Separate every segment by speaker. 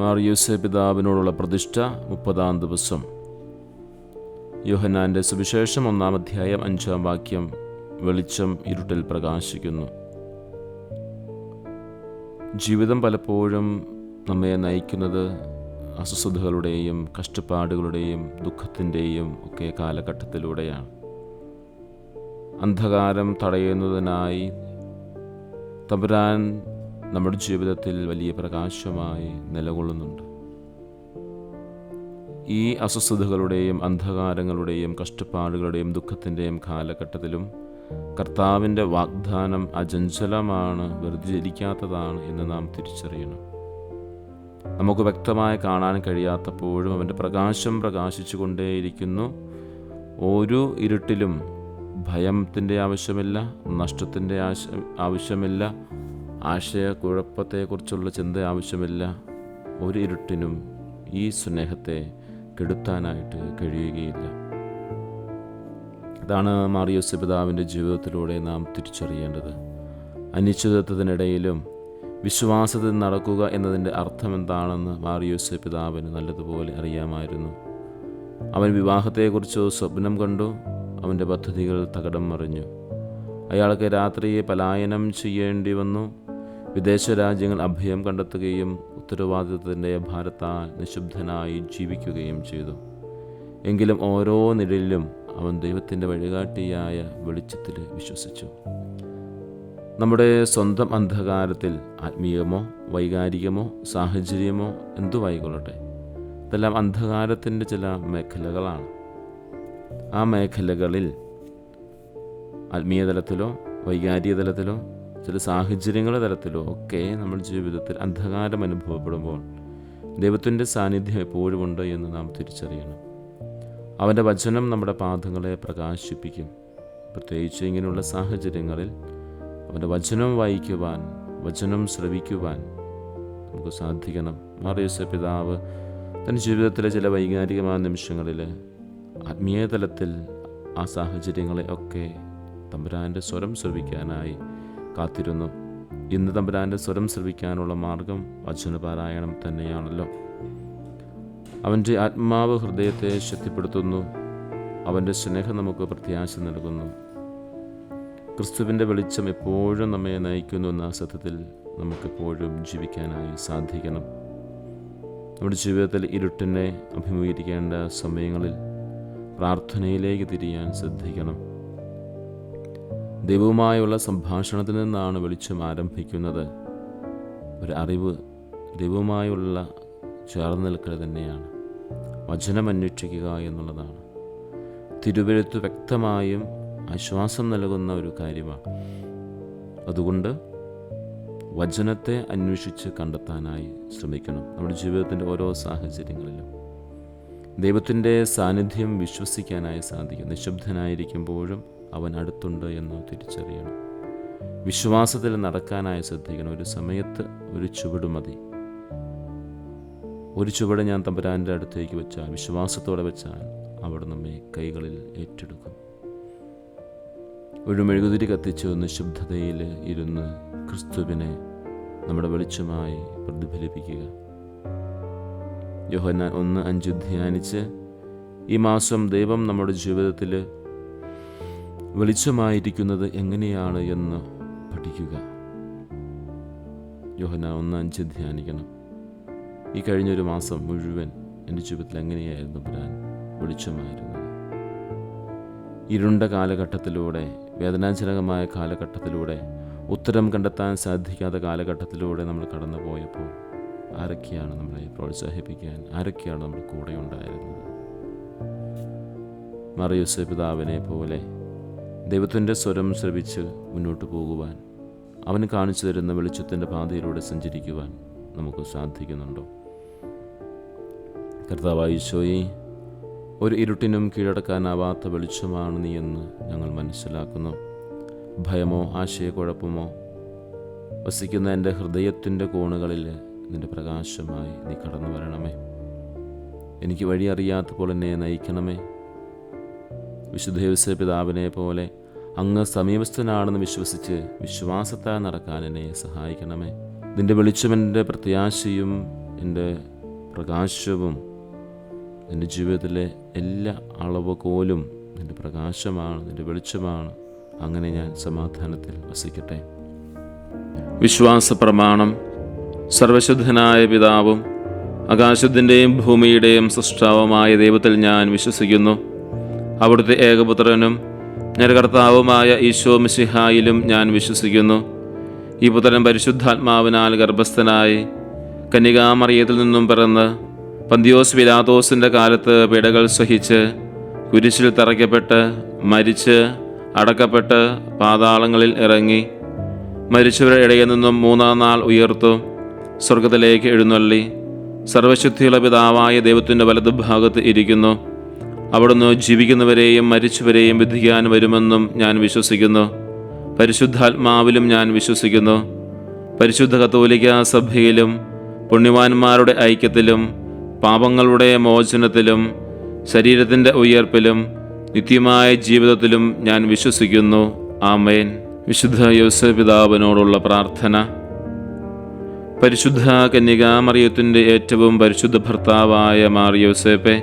Speaker 1: മാർ യൂസെ പിതാവിനോടുള്ള പ്രതിഷ്ഠ മുപ്പതാം ദിവസം. യോഹന്നാന്റെ സുവിശേഷം ഒന്നാം അധ്യായം അഞ്ചാം വാക്യം വെളിച്ചം ഇരുട്ടിൽ പ്രകാശിക്കുന്നു. ജീവിതം പലപ്പോഴും നമ്മെ നയിക്കുന്നത് അസ്വസ്ഥതകളുടെയും കഷ്ടപ്പാടുകളുടെയും ദുഃഖത്തിന്റെയും ഒക്കെ കാലഘട്ടത്തിലൂടെയാണ്. അന്ധകാരം തടയുന്നതിനായി തമ്പുരാൻ നമ്മുടെ ജീവിതത്തിൽ വലിയ പ്രകാശമായി നിലകൊള്ളുന്നുണ്ട്. ഈ അസ്വസ്ഥതകളുടെയും അന്ധകാരങ്ങളുടെയും കഷ്ടപ്പാടുകളുടെയും ദുഃഖത്തിന്റെയും കാലഘട്ടത്തിലും കർത്താവിന്റെ വാഗ്ദാനം അജഞ്ചലമാണ് വെറുതെ ജലിക്കാത്തതാണ് എന്ന് നാം തിരിച്ചറിയണം. നമുക്ക് വ്യക്തമായി കാണാൻ കഴിയാത്തപ്പോഴും അവന്റെ പ്രകാശം പ്രകാശിച്ചു കൊണ്ടേയിരിക്കുന്നു ഓരോ ഇരുട്ടിലും ഭയത്തിന്റെ ആവശ്യമില്ല നഷ്ടത്തിന്റെ ആവശ്യമില്ല ആശയക്കുഴപ്പത്തെക്കുറിച്ചുള്ള ചിന്ത ആവശ്യമില്ല. ഒരു ഇരുട്ടിനും ഈ സ്നേഹത്തെ കെടുത്താനായിട്ട് കഴിയുകയില്ല. ഇതാണ് മാറിയോസ് പിതാവിന്റെ ജീവിതത്തിലൂടെ നാം തിരിച്ചറിയേണ്ടത്. അനിശ്ചിതത്വത്തിനിടയിലും വിശ്വാസത്തിൽ നടക്കുക എന്നതിന്റെ അർത്ഥം എന്താണെന്ന് മാറിയോസ് പിതാവിന് നല്ലതുപോലെ അറിയാമായിരുന്നു. അവൻ വിവാഹത്തെക്കുറിച്ച് സ്വപ്നം കണ്ടു? അവന്റെ പദ്ധതികൾ തകടം മറിഞ്ഞു. അയാൾക്ക് രാത്രിയെ പലായനം ചെയ്യേണ്ടി വന്നു. വിദേശ രാജ്യങ്ങൾ അഭയം കണ്ടെത്തുകയും ഉത്തരവാദിത്വത്തിന്റെ ഭാരത്താൽ നിശബ്ദനായി ജീവിക്കുകയും ചെയ്തു. എങ്കിലും ഓരോ നിഴലിലും അവൻ ദൈവത്തിന്റെ വഴികാട്ടിയായ വെളിച്ചത്തിൽ വിശ്വസിച്ചു. നമ്മുടെ സ്വന്തം അന്ധകാരത്തിൽ ആത്മീയമോ വൈകാരികമോ സാഹചര്യമോ എന്തുവായിക്കൊള്ളട്ടെ ഇതെല്ലാം അന്ധകാരത്തിന്റെ ചില മേഖലകളാണ്. ആ മേഖലകളിൽ ആത്മീയതലത്തിലോ വൈകാരിക തലത്തിലോ ചില സാഹചര്യങ്ങളുടെ തരത്തിലോ ഒക്കെ നമ്മൾ ജീവിതത്തിൽ അന്ധകാരം അനുഭവപ്പെടുമ്പോൾ ദൈവത്തിന്റെ സാന്നിധ്യം എപ്പോഴും ഉണ്ട് എന്ന് നാം തിരിച്ചറിയണം. അവന്റെ വചനം നമ്മുടെ പാദങ്ങളെ പ്രകാശിപ്പിക്കും. പ്രത്യേകിച്ച് ഇങ്ങനെയുള്ള സാഹചര്യങ്ങളിൽ അവന്റെ വചനം വായിക്കുവാൻ വചനം ശ്രവിക്കുവാൻ നമുക്ക് സാധിക്കണം. മാറിയസ പിതാവ് തന്റെ ജീവിതത്തിലെ ചില വൈകാരികമായ നിമിഷങ്ങളിൽ ആത്മീയ തലത്തിൽ ആ സാഹചര്യങ്ങളെ ഒക്കെ തമ്പുരാന്റെ സ്വരം ശ്രവിക്കാനായി കാത്തിരുന്നു. ഇന്ന് തമ്പുരാന്റെ സ്വരം ശ്രവിക്കാനുള്ള മാർഗം വചനപാരായണം തന്നെയാണല്ലോ. അവന്റെ ആത്മാവ് ഹൃദയത്തെ ശക്തിപ്പെടുത്തുന്നു. അവന്റെ സ്നേഹം നമുക്ക് പ്രത്യാശ നൽകുന്നു. ക്രിസ്തുവിന്റെ വെളിച്ചം എപ്പോഴും നമ്മെ നയിക്കുന്നു എന്ന സത്യത്തിൽ നമുക്കെപ്പോഴും ജീവിക്കാനായി സാധിക്കണം. നമ്മുടെ ജീവിതത്തിൽ ഇരുട്ടിനെ അഭിമുഖീകരിക്കേണ്ട സമയങ്ങളിൽ പ്രാർത്ഥനയിലേക്ക് തിരിയാൻ ശ്രദ്ധിക്കണം. ദൈവവുമായുള്ള സംഭാഷണത്തിൽ നിന്നാണ് വെളിച്ചം ആരംഭിക്കുന്നത്. ഒരു അറിവ് ദൈവവുമായുള്ള ചേർന്ന് നിൽക്കൽ തന്നെയാണ്. വചനം അന്വേഷിക്കുക എന്നുള്ളതാണ്. തിരുവഴുത്ത് വ്യക്തമായും ആശ്വാസം നൽകുന്ന ഒരു കാര്യമാണ്. അതുകൊണ്ട് വചനത്തെ അന്വേഷിച്ച് കണ്ടെത്താനായി ശ്രമിക്കണം. നമ്മുടെ ജീവിതത്തിന്റെ ഓരോ സാഹചര്യങ്ങളിലും. ദൈവത്തിന്റെ സാന്നിധ്യം വിശ്വസിക്കാനായി സാധിക്കും. നിശബ്ദനായിരിക്കുമ്പോഴും അവൻ അടുത്തുണ്ട് എന്ന് തിരിച്ചറിയണം. വിശ്വാസത്തിൽ നടക്കാനായി ശ്രദ്ധിക്കണം. ഒരു സമയത്ത് ഒരു ചുവട് മതി. ഒരു ചുവട് ഞാൻ തമ്പുരാന്റെ അടുത്തേക്ക് വെച്ചാൽ വിശ്വാസത്തോടെ വെച്ചാൽ അവിടെ നമ്മെ കൈകളിൽ ഏറ്റെടുക്കും. ഒരു മെഴുകുതിരി കത്തിച്ച് നിശബ്ദതയിൽ ഇരുന്ന് ക്രിസ്തുവിനെ നമ്മുടെ വെളിച്ചമായി പ്രതിഫലിപ്പിക്കുക. യോഹന്നാൻ ഒന്ന് അഞ്ച് ധ്യാനിച്ച് ഈ മാസം ദൈവം നമ്മുടെ ജീവിതത്തിൽ വെളിച്ചമായിരിക്കുന്നത് എങ്ങനെയാണ് എന്ന് പഠിക്കുക. യോഹന ഒന്നഞ്ച് ധ്യാനിക്കണം. ഈ കഴിഞ്ഞൊരു മാസം മുഴുവൻ എന്റെ ജീവിതത്തിൽ എങ്ങനെയായിരുന്നു പുരാൻ വെളിച്ചമായിരുന്നത്? ഇരുണ്ട കാലഘട്ടത്തിലൂടെ വേദനാജനകമായ കാലഘട്ടത്തിലൂടെ ഉത്തരം കണ്ടെത്താൻ സാധിക്കാത്ത കാലഘട്ടത്തിലൂടെ നമ്മൾ കടന്നു പോയപ്പോൾ ആരൊക്കെയാണ് നമ്മളെ പ്രോത്സാഹിപ്പിക്കാൻ ആരൊക്കെയാണ് നമ്മൾ കൂടെ ഉണ്ടായിരുന്നത് മറിയുസ പിതാവിനെ പോലെ ദൈവത്തിന്റെ സ്വരം ശ്രവിച്ച് മുന്നോട്ട് പോകുവാൻ അവന് കാണിച്ചു തരുന്ന വെളിച്ചത്തിന്റെ പാതയിലൂടെ സഞ്ചരിക്കുവാൻ നമുക്ക് സാധിക്കുന്നുണ്ടോ? കർത്താവായിശോയെ ഒരു ഇരുട്ടിനും കീഴടക്കാനാവാത്ത വെളിച്ചമാണ് നീ എന്ന് ഞങ്ങൾ മനസ്സിലാക്കുന്നു. ഭയമോ ആശയക്കുഴപ്പമോ വസിക്കുന്ന എന്റെ ഹൃദയത്തിന്റെ കോണുകളിൽ നിന്റെ പ്രകാശമായി നീ കടന്നു വരണമേ. എനിക്ക് വഴി അറിയാത്തപ്പോൾ എന്നെ നയിക്കണമേ. വിശുദ്ധ പിതാവിനെ പോലെ അങ്ങ് സമീപസ്ഥനാണെന്ന് വിശ്വസിച്ച് വിശ്വാസത്താൽ നടക്കാൻ എന്നെ സഹായിക്കണമേ. നിന്റെ വെളിച്ചം എന്റെ പ്രത്യാശയും എന്റെ പ്രകാശവും നിന്റെ ജീവിതത്തിലെ എല്ലാ അളവുകോലും നിന്റെ പ്രകാശമാണ് നിന്റെ വെളിച്ചമാണ്. അങ്ങനെ ഞാൻ സമാധാനത്തിൽ വസിക്കട്ടെ. വിശ്വാസ പ്രമാണം സർവശുദ്ധനായ പിതാവും ആകാശത്തിന്റെയും ഭൂമിയുടെയും സൃഷ്ടാവുമായ ദൈവത്തിൽ ഞാൻ വിശ്വസിക്കുന്നു. അവിടുത്തെ ഏകപുത്രനും ഞാൻ കർത്താവുമായ ഈശോ മിശിഹായിലും ഞാൻ വിശ്വസിക്കുന്നു. ഈ പുത്രൻ പരിശുദ്ധാത്മാവിനാൽ ഗർഭസ്ഥനായി കന്യകാമറിയത്തിൽ നിന്നും പിറന്ന് പന്തിയോസ് വിലാതോസിന്റെ കാലത്ത് പിടകൾ സഹിച്ച് കുരിശിൽ തറയ്ക്കപ്പെട്ട് മരിച്ച് അടക്കപ്പെട്ട് പാതാളങ്ങളിൽ ഇറങ്ങി മരിച്ചവരുടെ ഇടയിൽ നിന്നും മൂന്നാം നാൾ ഉയർത്തു സ്വർഗത്തിലേക്ക് എഴുന്നള്ളി. സർവശുദ്ധിയുള്ള പിതാവായ ദൈവത്തിന്റെ വലതുഭാഗത്ത് ഇരിക്കുന്നു. അവിടുന്ന് ജീവിക്കുന്നവരെയും മരിച്ചവരെയും വിധിക്കാൻ വരുമെന്നും ഞാൻ വിശ്വസിക്കുന്നു. പരിശുദ്ധാത്മാവിലും ഞാൻ വിശ്വസിക്കുന്നു. പരിശുദ്ധ കത്തോലിക്ക സഭയിലും പുണ്യവാന്മാരുടെ ഐക്യത്തിലും പാപങ്ങളുടെ മോചനത്തിലും ശരീരത്തിന്റെ ഉയർപ്പിലും നിത്യമായ ജീവിതത്തിലും ഞാൻ വിശ്വസിക്കുന്നു. ആമേൻ. വിശുദ്ധ യോസപിതാവിനോടുള്ള പ്രാർത്ഥന. പരിശുദ്ധ കന്യകാമറിയത്തിന്റെ ഏറ്റവും പരിശുദ്ധ ഭർത്താവായ മാർ യോസേപ്പെ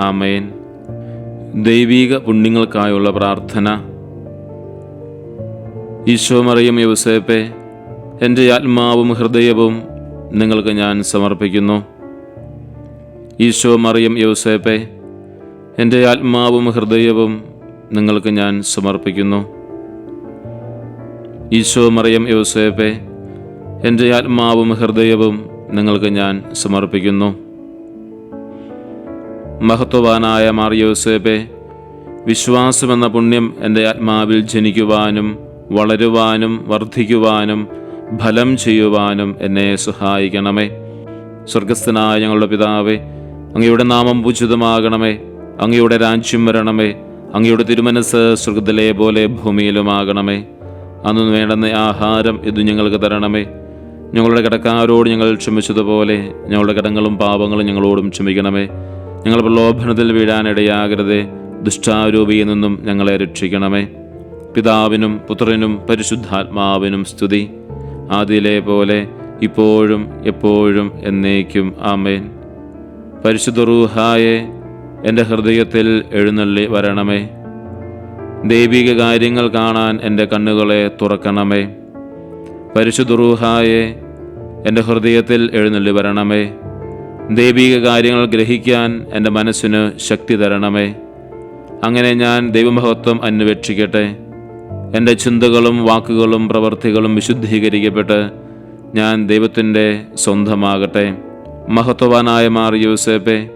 Speaker 1: ആമേൻ. ദൈവീക പുണ്യങ്ങൾക്കായുള്ള പ്രാർത്ഥന. ഈശോ മറിയം യൗസേപ്പെ എന്റെ ആത്മാവും ഹൃദയവും നിങ്ങൾക്ക് ഞാൻ സമർപ്പിക്കുന്നു. ഈശോ മറിയം യൗസേപ്പെ എന്റെ ആത്മാവും ഹൃദയവും നിങ്ങൾക്ക് ഞാൻ സമർപ്പിക്കുന്നു. ഈശോ മറിയം യൗസേപ്പെ എന്റെ ആത്മാവും ഹൃദയവും നിങ്ങൾക്ക് ഞാൻ സമർപ്പിക്കുന്നു. മഹത്വവാനായ മാർ യോസേപ്പെ വിശ്വാസമെന്ന പുണ്യം എന്റെ ആത്മാവിൽ ജനിക്കുവാനും വളരുവാനും വർദ്ധിക്കുവാനും ഫലം ചെയ്യുവാനും എന്നെ സഹായിക്കണമേ. സ്വർഗസ്ഥനായ ഞങ്ങളുടെ പിതാവേ അങ്ങയുടെ നാമം പൂജിതമാകണമേ അങ്ങയുടെ രാജ്യം വരണമേ അങ്ങയുടെ തിരുമനസ് സ്വർഗത്തിലെ പോലെ ഭൂമിയിലുമാകണമേ. അന്ന് വേണ്ടുന്ന ആഹാരം ഇത് ഞങ്ങൾക്ക് തരണമേ. ഞങ്ങളുടെ കടക്കാരോട് ഞങ്ങൾ ക്ഷമിച്ചതുപോലെ ഞങ്ങളുടെ കടങ്ങളും പാപങ്ങളും ഞങ്ങളോടും ക്ഷമിക്കണമേ. ഞങ്ങൾ പ്രലോഭനത്തിൽ വീഴാനിടയാകരുതേ. ദുഷ്ടാരൂപിയിൽ നിന്നും ഞങ്ങളെ രക്ഷിക്കണമേ. പിതാവിനും പുത്രനും പരിശുദ്ധാത്മാവിനും സ്തുതി. ആദിയിലെ പോലെ ഇപ്പോഴും എപ്പോഴും എന്നേക്കും ആമേൻ. പരിശുദ്ധ റൂഹായെ എന്റെ ഹൃദയത്തിൽ എഴുന്നള്ളി വരണമേ. ദൈവിക കാര്യങ്ങൾ കാണാൻ എന്റെ കണ്ണുകളെ തുറക്കണമേ. പരിശുദ്ധ റൂഹായെ എന്റെ ഹൃദയത്തിൽ എഴുന്നള്ളി വരണമേ. ദൈവിക കാര്യങ്ങൾ ഗ്രഹിക്കാൻ എന്റെ മനസ്സിന് ശക്തി തരണമേ. അങ്ങനെ ഞാൻ ദൈവമഹത്വം അന്വേഷിക്കട്ടെ. എന്റെ ചിന്തകളും വാക്കുകളും പ്രവർത്തികളും വിശുദ്ധീകരിക്കപ്പെട്ട് ഞാൻ ദൈവത്തിന്റെ സ്വന്തമാകട്ടെ. മഹത്വവാനായ മാർ യൂസേപ്പെ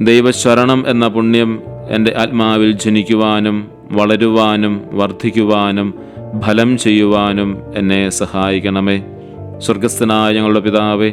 Speaker 1: ദൈവശരണം എന്ന പുണ്യം എന്റെ ആത്മാവിൽ ജനിക്കുവാനും വളരുവാനും വർദ്ധിക്കുവാനും ഫലം ചെയ്യുവാനും എന്നെ സഹായിക്കണമേ. സ്വർഗസ്ഥനായ ഞങ്ങളുടെ പിതാവേ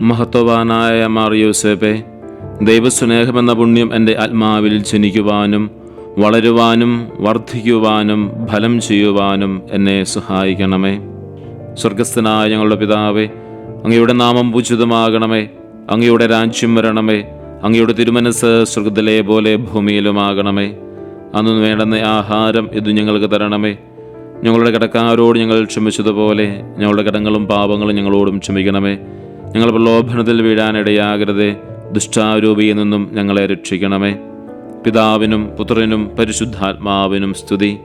Speaker 1: മഹത്വവാനായ മാർ യൂസേപ്പെ ദൈവസ്നേഹമെന്ന പുണ്യം എന്റെ ആത്മാവിൽ ജനിക്കുവാനും വളരുവാനും വർദ്ധിക്കുവാനും ഫലം ചെയ്യുവാനും എന്നെ സഹായിക്കണമേ. സ്വർഗസ്ഥനായ ഞങ്ങളുടെ പിതാവേ അങ്ങയുടെ നാമം പൂജിതമാകണമേ അങ്ങയുടെ രാജ്യം വരണമേ അങ്ങയുടെ തിരുമനസ് സ്വർഗത്തിലെ പോലെ ഭൂമിയിലുമാകണമേ. അന്ന് വേണ്ടുന്ന ആഹാരം ഇത് ഞങ്ങൾക്ക് തരണമേ. ഞങ്ങളുടെ കടക്കാരോട് ഞങ്ങൾ ക്ഷമിച്ചതുപോലെ ഞങ്ങളുടെ കടങ്ങളും പാപങ്ങളും ഞങ്ങളോടും ക്ഷമിക്കണമേ. ഞങ്ങൾ പ്രലോഭനത്തിൽ വീഴാനിടയാകരുതേ. ദുഷ്ടാരൂപിയിൽ നിന്നും ഞങ്ങളെ രക്ഷിക്കണമേ. പിതാവിനും പുത്രനും പരിശുദ്ധാത്മാവിനും സ്തുതി.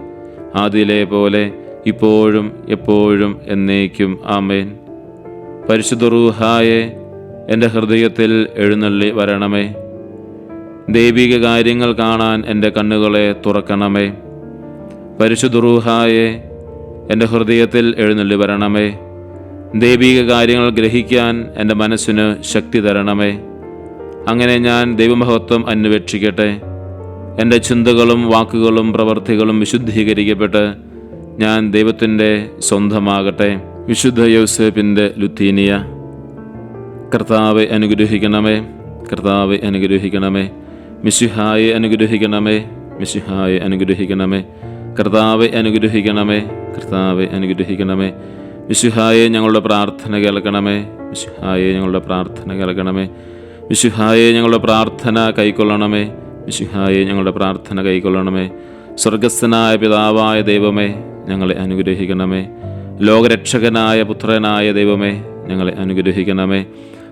Speaker 1: ആദിയിലെ പോലെ ഇപ്പോഴും എപ്പോഴും എന്നേക്കും ആമേൻ. പരിശുദ്ധ റൂഹായെ എന്റെ ഹൃദയത്തിൽ എഴുന്നള്ളി വരണമേ. ദൈവിക കാര്യങ്ങൾ കാണാൻ എന്റെ കണ്ണുകളെ തുറക്കണമേ. പരിശുദ്ധ റൂഹായെ എന്റെ ഹൃദയത്തിൽ എഴുന്നള്ളി വരണമേ. ദൈവിക കാര്യങ്ങൾ ഗ്രഹിക്കാൻ എന്റെ മനസ്സിന് ശക്തി തരണമേ. അങ്ങനെ ഞാൻ ദൈവമഹത്വം അന്വേഷിക്കട്ടെ. എന്റെ ചിന്തകളും വാക്കുകളും പ്രവർത്തികളും വിശുദ്ധീകരിക്കപ്പെട്ട് ഞാൻ ദൈവത്തിന്റെ സ്വന്തമാകട്ടെ. വിശുദ്ധ യോസേപ്പിന്റെ ലുത്തീനിയ. കർത്താവെ അനുഗ്രഹിക്കണമേ. കർത്താവെ അനുഗ്രഹിക്കണമേ. മിശിഹായെ അനുഗ്രഹിക്കണമേ. മിശിഹായെ അനുഗ്രഹിക്കണമേ. കർത്താവെ അനുഗ്രഹിക്കണമേ. കർത്താവെ അനുഗ്രഹിക്കണമേ. മിശിഹായെ ഞങ്ങളുടെ പ്രാർത്ഥന കേൾക്കണമേ. വിശുഹായെ ഞങ്ങളുടെ പ്രാർത്ഥന കേൾക്കണമേ. വിശുഹായെ ഞങ്ങളുടെ പ്രാർത്ഥന കൈക്കൊള്ളണമേ. വിശുഹായെ ഞങ്ങളുടെ പ്രാർത്ഥന കൈക്കൊള്ളണമേ. സ്വർഗസ്ഥനായ പിതാവായ ദൈവമേ ഞങ്ങളെ അനുഗ്രഹിക്കണമേ. ലോകരക്ഷകനായ പുത്രനായ ദൈവമേ ഞങ്ങളെ അനുഗ്രഹിക്കണമേ.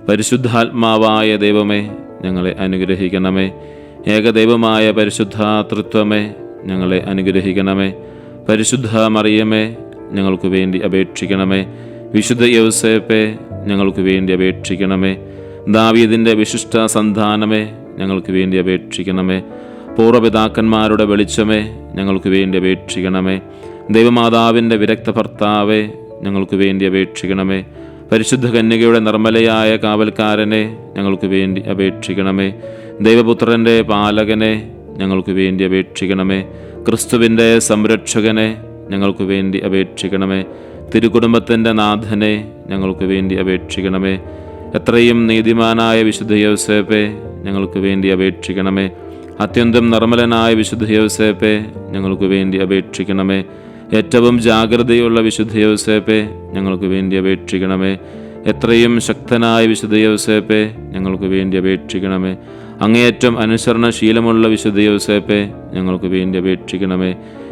Speaker 1: പരിശുദ്ധാത്മാവായ ദൈവമേ ഞങ്ങളെ അനുഗ്രഹിക്കണമേ. ഏകദൈവമായ പരിശുദ്ധാതൃത്വമേ ഞങ്ങളെ അനുഗ്രഹിക്കണമേ. പരിശുദ്ധ മറിയമേ ഞങ്ങൾക്ക് വേണ്ടി അപേക്ഷിക്കണമേ. വിശുദ്ധ യൗസേപ്പെ ഞങ്ങൾക്ക് വേണ്ടി അപേക്ഷിക്കണമേ. ദാവീദിന്റെ വിശിഷ്ട സന്താനമേ ഞങ്ങൾക്ക് വേണ്ടി അപേക്ഷിക്കണമേ. പൂർവപിതാക്കന്മാരുടെ വെളിച്ചമേ ഞങ്ങൾക്ക് വേണ്ടി അപേക്ഷിക്കണമേ. ദൈവമാതാവിന്റെ വിരക്ത ഭർത്താവേ ഞങ്ങൾക്ക് വേണ്ടി അപേക്ഷിക്കണമേ. പരിശുദ്ധ കന്യകയുടെ നിർമ്മലയായ കാവൽക്കാരനെ ഞങ്ങൾക്ക് വേണ്ടി അപേക്ഷിക്കണമേ. ദൈവപുത്രന്റെ പാലകനെ ഞങ്ങൾക്ക് വേണ്ടി അപേക്ഷിക്കണമേ. ക്രിസ്തുവിന്റെ സംരക്ഷകനെ ഞങ്ങൾക്ക് വേണ്ടി അപേക്ഷിക്കണമേ. തിരുകുടുംബത്തിന്റെ നാഥനെ ഞങ്ങൾക്ക് വേണ്ടി അപേക്ഷിക്കണമേ. എത്രയും നീതിമാനായ വിശുദ്ധ യോസേപ്പെ ഞങ്ങൾക്ക് വേണ്ടി അപേക്ഷിക്കണമേ. അത്യന്തം നിർമ്മലനായ വിശുദ്ധ യോസേപ്പെ ഞങ്ങൾക്ക് വേണ്ടി അപേക്ഷിക്കണമേ. ഏറ്റവും ജാഗ്രതയുള്ള വിശുദ്ധ യോസേപ്പെ ഞങ്ങൾക്ക് വേണ്ടി അപേക്ഷിക്കണമേ. എത്രയും ശക്തനായ വിശുദ്ധ യോസേപ്പെ ഞങ്ങൾക്ക് വേണ്ടി അപേക്ഷിക്കണമേ. അങ്ങേയറ്റം അനുസരണശീലമുള്ള വിശുദ്ധ യോസേപ്പെ ഞങ്ങൾക്ക് വേണ്ടി അപേക്ഷിക്കണമേ.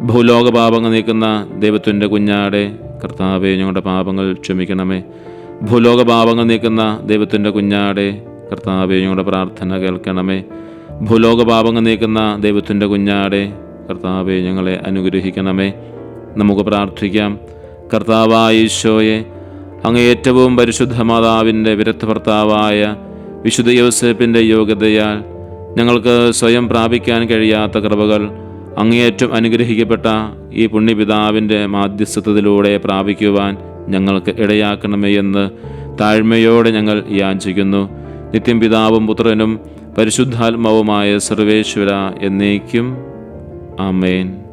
Speaker 1: ഭൂലോക പാപങ്ങൾ നീക്കുന്ന ദൈവത്തിന്റെ കുഞ്ഞാടെ കർത്താവെ ഞങ്ങളുടെ പാപങ്ങൾ ക്ഷമിക്കണമേ. ഭൂലോക പാപങ്ങൾ നീക്കുന്ന ദൈവത്തിന്റെ കുഞ്ഞാടെ കർത്താവെ ഞങ്ങളുടെ പ്രാർത്ഥന കേൾക്കണമേ. ഭൂലോക പാപങ്ങൾ നീക്കുന്ന ദൈവത്തിന്റെ കുഞ്ഞാടെ കർത്താവെ ഞങ്ങളെ അനുഗ്രഹിക്കണമേ. നമുക്ക് പ്രാർത്ഥിക്കാം. കർത്താവായ ഈശോയെ അങ്ങ് ഏറ്റവും പരിശുദ്ധ മാതാവിന്റെ വിരക്ത ഭർത്താവായ വിശുദ്ധ യോസേപ്പിന്റെ യോഗ്യതയാൽ ഞങ്ങൾക്ക് സ്വയം പ്രാപിക്കാൻ കഴിയാത്ത കൃപകൾ അങ്ങേയറ്റം അനുഗ്രഹിക്കപ്പെട്ട ഈ പുണ്യപിതാവിന്റെ മാധ്യസ്ഥതയിലൂടെ പ്രാപിക്കുവാൻ ഞങ്ങൾക്ക് ഇടയാക്കണമേ എന്ന് താഴ്മയോടെ ഞങ്ങൾ യാചിക്കുന്നു. നിത്യം പിതാവും പുത്രനും പരിശുദ്ധാത്മാവുമായ സർവേശ്വര എന്നേക്കും. ആമേൻ.